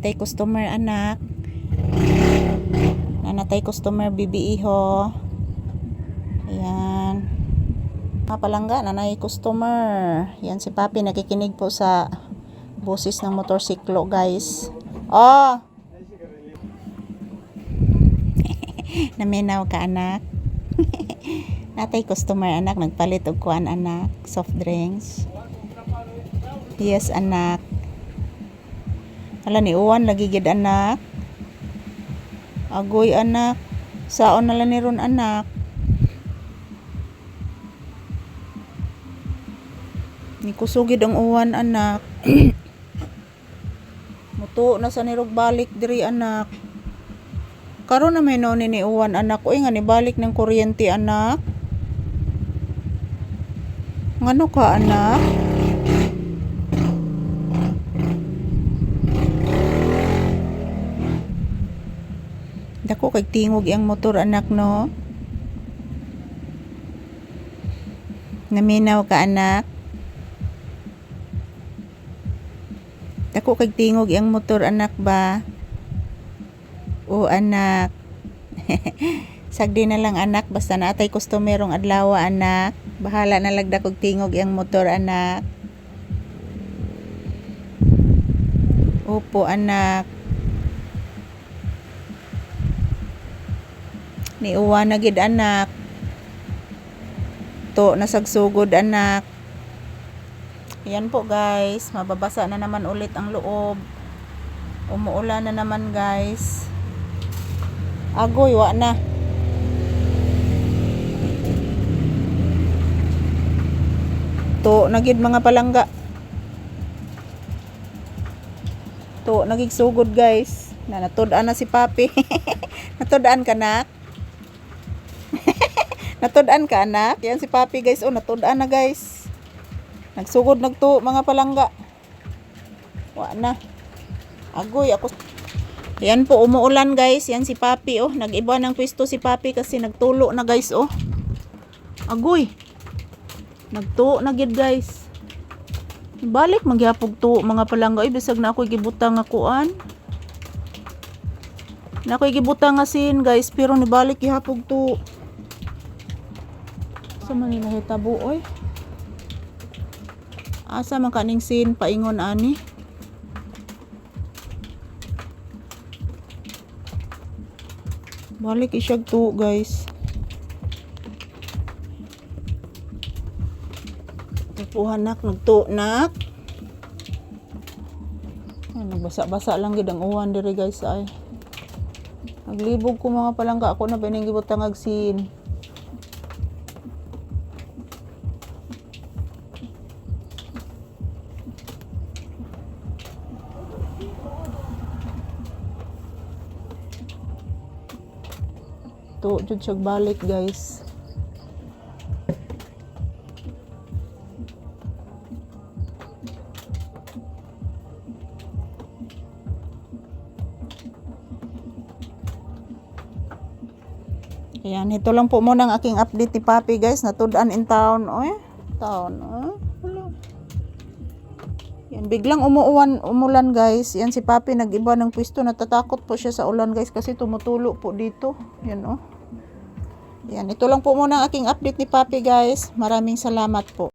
Natay customer anak. Nanatay customer bibi iho. Ayan. Mga palangga, nanay customer. Yan si Papi nakikinig po sa boses ng motorsiklo guys. Oh! Naminaw ka anak. Natay customer anak, nagpalit og kuan anak, soft drinks. Yes anak. Hala ni Uwan lagi gid anak. Agoy anak. Saon na lang ni ron anak. Ni kusugid ang uwan anak. Muto na sa nirog balik diri anak. Karon na may no ni uwan anak. Uy nga ni balik ng kuryente anak. Ngano ka anak? Dako kay tingog yang motor anak no. Naminaw ka anak. Dako kay tingog yang motor anak ba? O anak. Sagdi na lang anak basta naatay kustomerong adlaw anak. Bahala na lagda kog tingog yang motor anak. Opo anak. Ni uwa na gid anak. To nasagsugod anak. Yan po guys, mababasa na naman ulit ang loob. Umuulan na naman guys. Agoy, wa na. To nagid mga palangga. To nagig sugod guys. Na natud-an na si Papi. natud-an ka nak? Natud-an ka anak? Yan si Papi guys. Oh, natud-an na guys. Nagsugod nagto mga palangga. Wa na. Agoy ako. Yan po umuulan guys. Yan si Papi oh. Nag-iba ng pwesto si Papi kasi nagtulo na guys oh. Agoy. Nagtuo na gid guys. Balik magyapog to mga palangga. Ay bisag na ako gibutang nga kuan. Na ako gibutang nga sin guys pero nibalik gihapog to. Sa man nila hitabo. Asa man kaning sin paingon ani? Balik isyag to guys. Tupuhan nak nagto nak. Ay, nagbasa-basa lang gid ang uwan diri guys ay. Naglibog ko mga palangga ako na bining gibutang agsin. To jud siya balik guys. Ayan, ito lang po muna ang aking update ni Papi guys. Natudan in town. Oy, town. Wala. Yan, biglang umuuwan, umulan guys. Yan si Papi nag-iba ng pwesto. Natatakot po siya sa ulan guys kasi tumutulo po dito. Yan oh. Yan, ito lang po muna ang aking update ni Papi guys. Maraming salamat po.